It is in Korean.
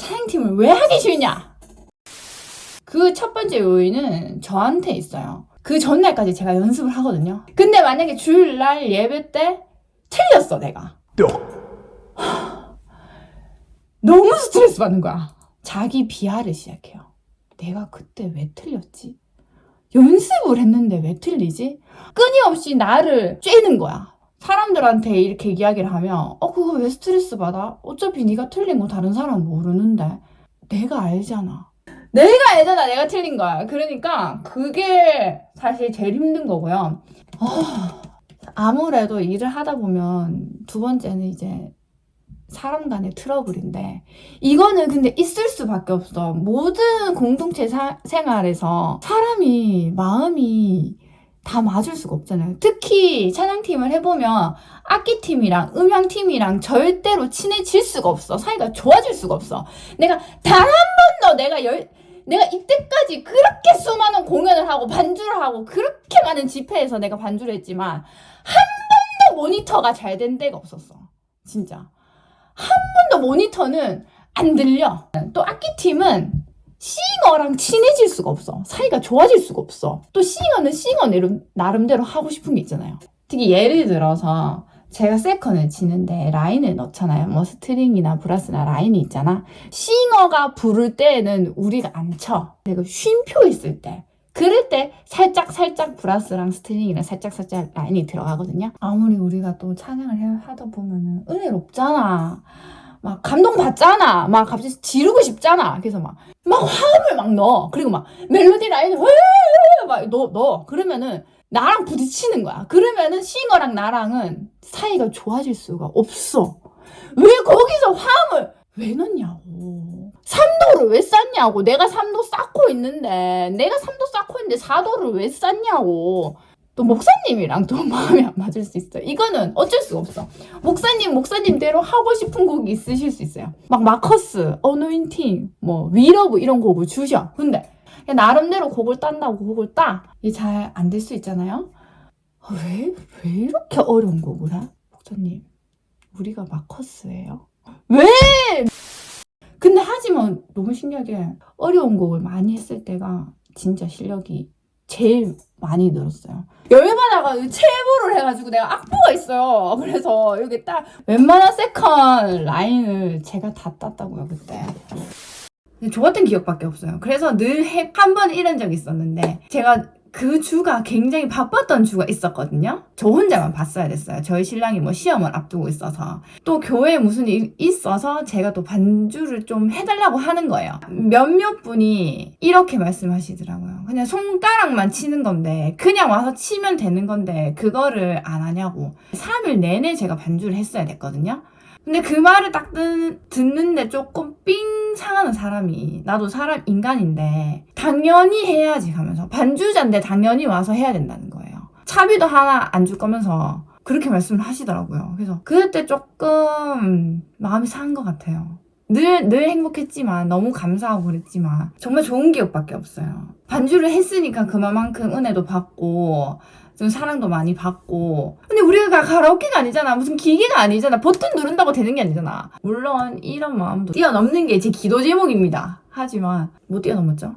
찬양팀을 왜 하기 싫냐? 그 첫 번째 요인은 저한테 있어요. 그 전날까지 제가 연습을 하거든요. 근데 만약에 주일날 예배 때 틀렸어, 내가. 하, 너무 스트레스 받는 거야. 자기 비하를 시작해요. 내가 그때 왜 틀렸지? 연습을 했는데 왜 틀리지? 끊임없이 나를 쬐는 거야. 사람들한테 이렇게 이야기를 하면 어 그거 왜 스트레스 받아? 어차피 네가 틀린 거 다른 사람 모르는데 내가 알잖아. 내가 알잖아. 내가 틀린 거야. 그러니까 그게 사실 제일 힘든 거고요. 아, 아무래도 일을 하다 보면 두 번째는 이제 사람 간의 트러블인데 이거는 근데 있을 수밖에 없어. 모든 공동체 사- 생활에서 사람이 마음이 다 맞을 수가 없잖아요. 특히 찬양팀을 해보면 악기팀이랑 음향팀이랑 절대로 친해질 수가 없어. 사이가 좋아질 수가 없어. 내가 단 한 번도 내가 열, 내가 이때까지 그렇게 수많은 공연을 하고 반주를 하고 그렇게 많은 집회에서 내가 반주를 했지만 한 번도 모니터가 잘 된 데가 없었어. 진짜. 한 번도 모니터는 안 들려. 또 악기팀은 싱어랑 친해질 수가 없어. 사이가 좋아질 수가 없어. 또 싱어는 싱어대로 나름대로 하고 싶은 게 있잖아요. 특히 예를 들어서 제가 세컨을 치는데 라인을 넣잖아요. 뭐 스트링이나 브라스나 라인이 있잖아. 싱어가 부를 때는 우리가 안 쳐. 내가 쉼표 있을 때. 그럴 때 살짝 살짝 브라스랑 스트링이랑 살짝 살짝 라인이 들어가거든요. 아무리 우리가 또 찬양을 해- 하다 보면은 은혜롭잖아. 막 감동 받잖아. 막 갑자기 지르고 싶잖아. 그래서 막 막 화음을 막 넣어. 그리고 막 멜로디 라인을 막 넣어, 넣어. 그러면은 나랑 부딪히는 거야. 그러면은 싱어랑 나랑은 사이가 좋아질 수가 없어. 왜 거기서 화음을 왜 넣냐고. 3도를 왜 쌌냐고. 내가 3도 쌓고 있는데, 내가 3도 쌓고 있는데 4도를 왜 쌌냐고. 또 목사님이랑 또 마음이 안 맞을 수 있어. 이거는 어쩔 수가 없어. 목사님, 목사님대로 하고 싶은 곡이 있으실 수 있어요. 막 마커스, 어노인팅, 뭐, 위러브 이런 곡을 주셔. 근데 나름대로 곡을 딴다고 곡을 따. 이게 잘 안 될 수 있잖아요. 아, 왜, 왜 이렇게 어려운 곡을 해? 목사님, 우리가 마커스예요. 왜? 근데 하지만 너무 신기하게 어려운 곡을 많이 했을 때가 진짜 실력이 제일 많이 늘었어요. 열받아가 체보를 해가지고 내가 악보가 있어요. 그래서 여기 딱 웬만한 세컨 라인을 제가 다 땄다고요 그때. 좋았던 기억밖에 없어요. 그래서 늘 한 번 이런 적이 있었는데 제가 그 주가 굉장히 바빴던 주가 있었거든요. 저 혼자만 봤어야 됐어요. 저희 신랑이 뭐 시험을 앞두고 있어서 또 교회에 무슨 일 있어서 제가 또 반주를 좀 해달라고 하는 거예요. 몇몇 분이 이렇게 말씀하시더라고요. 그냥 손가락만 치는 건데 그냥 와서 치면 되는 건데 그거를 안 하냐고. 3일 내내 제가 반주를 했어야 됐거든요. 근데 그 말을 딱 듣, 듣는데 조금 삥 상하는 사람이 나도 사람 인간인데 당연히 해야지 가면서 반주자인데 당연히 와서 해야 된다는 거예요. 차비도 하나 안 줄 거면서 그렇게 말씀을 하시더라고요. 그래서 그때 조금 마음이 상한 것 같아요. 늘, 늘 행복했지만, 너무 감사하고 그랬지만, 정말 좋은 기억밖에 없어요. 반주를 했으니까 그만큼 은혜도 받고, 좀 사랑도 많이 받고. 근데 우리가 가라오케가 아니잖아. 무슨 기계가 아니잖아. 버튼 누른다고 되는 게 아니잖아. 물론 이런 마음도 뛰어넘는 게 제 기도 제목입니다. 하지만 못 뛰어넘었죠.